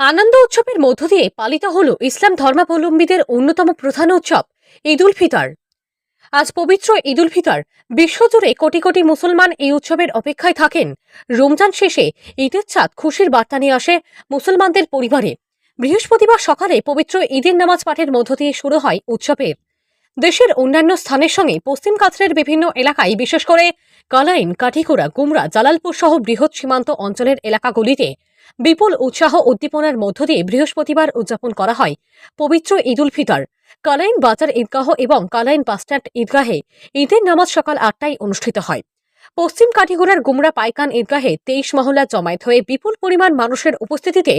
আনন্দ উৎসবের মধ্য দিয়ে পালিত হল ইসলাম ধর্মাবলম্বীদের অন্যতম প্রধান উৎসব, ঈদ উল ফিতর। আজ পবিত্র ঈদ উল ফিতর, বিশ্বজুড়ে কোটি কোটি মুসলমান এই উৎসবের অপেক্ষায় থাকেন। রমজান শেষে ঈদের চাঁদ খুশির বার্তা নিয়ে আসে মুসলমানদের পরিবারে। বৃহস্পতিবার সকালে পবিত্র ঈদের নামাজ পাঠের মধ্য দিয়ে শুরু হয় উৎসবের দেশের অন্যান্য স্থানের সঙ্গে পশ্চিম কাছরের বিভিন্ন এলাকায়, বিশেষ করে কালাইন, কাঠিকুড়া, গুমরা, জালালপুর সহ বৃহৎ সীমান্ত অঞ্চলের এলাকাগুলিতে বিপুল উৎসাহ উদ্দীপনার মধ্য দিয়ে বৃহস্পতিবার উদযাপন করা হয়। পবিত্র ঈদ উল ফিতর, কালাইন বাজার ঈদগাহ এবং কালাইন বাসস্ট্যান্ড ঈদগাহে ঈদের নামাজ সকাল আটটায় অনুষ্ঠিত হয়। পশ্চিম কাঠিগোড়ার গুমরা পাইকান ঈদগাহে তেইশ মহল্লা জমায়েত হয়ে বিপুল পরিমাণ মানুষের উপস্থিতিতে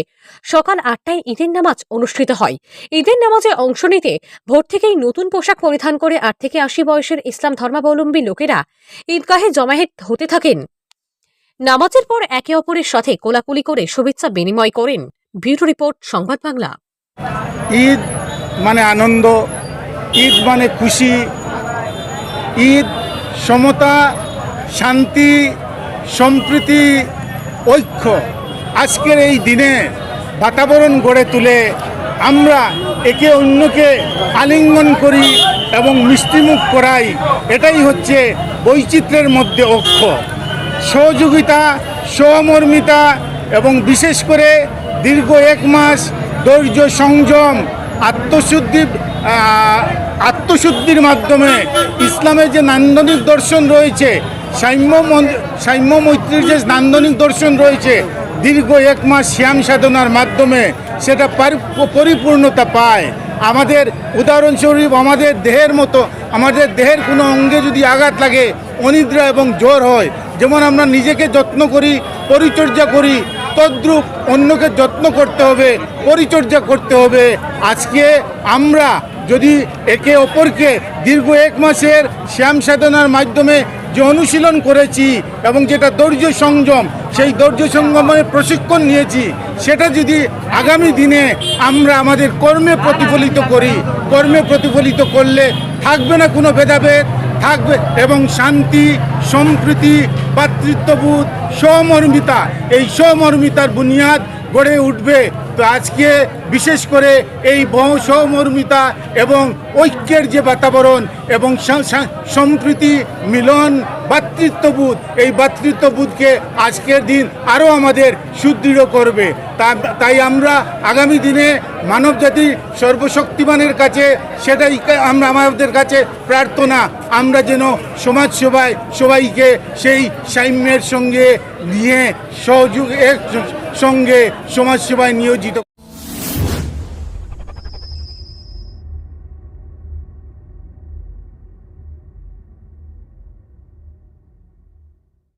সকাল আটটায় ঈদের নামাজ অনুষ্ঠিত হয়। ঈদের নামাজে অংশ নিতে ভোর থেকেই নতুন পোশাক পরিধান করে আট থেকে আশি বয়সের ইসলাম ধর্মাবলম্বী লোকেরা ঈদগাহে জমায়েত হতে থাকেন। নামাজের পর একে অপরের সাথে কোলাকুলি করে শুভেচ্ছা বিনিময় করেন। ব্যুরো রিপোর্ট, সংবাদ বাংলা। ঈদ মানে আনন্দ, ঈদ মানে খুশি, ঈদ সমতা, শান্তি, সম্প্রীতি, ঐক্য। আজকের এই দিনে বাতাবরণ গড়ে তুলে আমরা একে অন্যকে আলিঙ্গন করি এবং মিষ্টিমুখ করাই। এটাই হচ্ছে বৈচিত্র্যের মধ্যে ঐক্য সহযোগিতা, সহমর্মিতা এবং বিশেষ করে দীর্ঘ এক মাস ধৈর্য সংযম, আত্মশুদ্ধি আত্মশুদ্ধির মাধ্যমে ইসলামের যে নান্দনিক দর্শন রয়েছে, সাম্য সাম্য মৈত্রীর যে নান্দনিক দর্শন রয়েছে, দীর্ঘ এক মাস শ্যাম সাধনার মাধ্যমে সেটা পরিপূর্ণতা পায়। আমাদের উদাহরণস্বরূপ আমাদের দেহের মতো, আমাদের দেহের কোনো অঙ্গে যদি আঘাত লাগে, অনিদ্রা এবং জ্বর হয় যেমন আমরা নিজেকে যত্ন করি, পরিচর্যা করি, তদ্রূপ অন্যকে যত্ন করতে হবে, পরিচর্যা করতে হবে। আজকে আমরা যদি একে অপরকে দীর্ঘ এক মাসের শ্যাম সাধনার মাধ্যমে যে অনুশীলন করেছি এবং যেটা ধৈর্য সংযম, সেই ধৈর্য সংযমের প্রশিক্ষণ নিয়েছি, সেটা যদি আগামী দিনে আমরা আমাদের কর্মে প্রতিফলিত করি, কর্মে প্রতিফলিত করলে থাকবে না কোনো ভেদাভেদ, থাকবে এবং শান্তি, সম্প্রীতি ভাতৃত্ববোধ সমর্মিতা এই সমর্মিতার বুনিয়াদ গড়ে উঠবে। তো আজকে বিশেষ করে এই সমর্মিতা এবং ঐক্যের যে বাতাবরণ এবং সম্প্রীতি মিলন ভাতৃত্ববোধ এই ভাতৃত্ববোধকে আজকের দিন আরও আমাদের সুদৃঢ় করবে। তাই আমরা আগামী দিনে মানবজাতির সর্বশক্তিমানের কাছে সেটাই আমরা আমাদের কাছে প্রার্থনা। আমরা যেন সমাজসেবায় সবাইকে সেই সাম্যের সঙ্গে নিয়ে, সহযোগ সঙ্গে সমাজসেবায় নিয়োজিত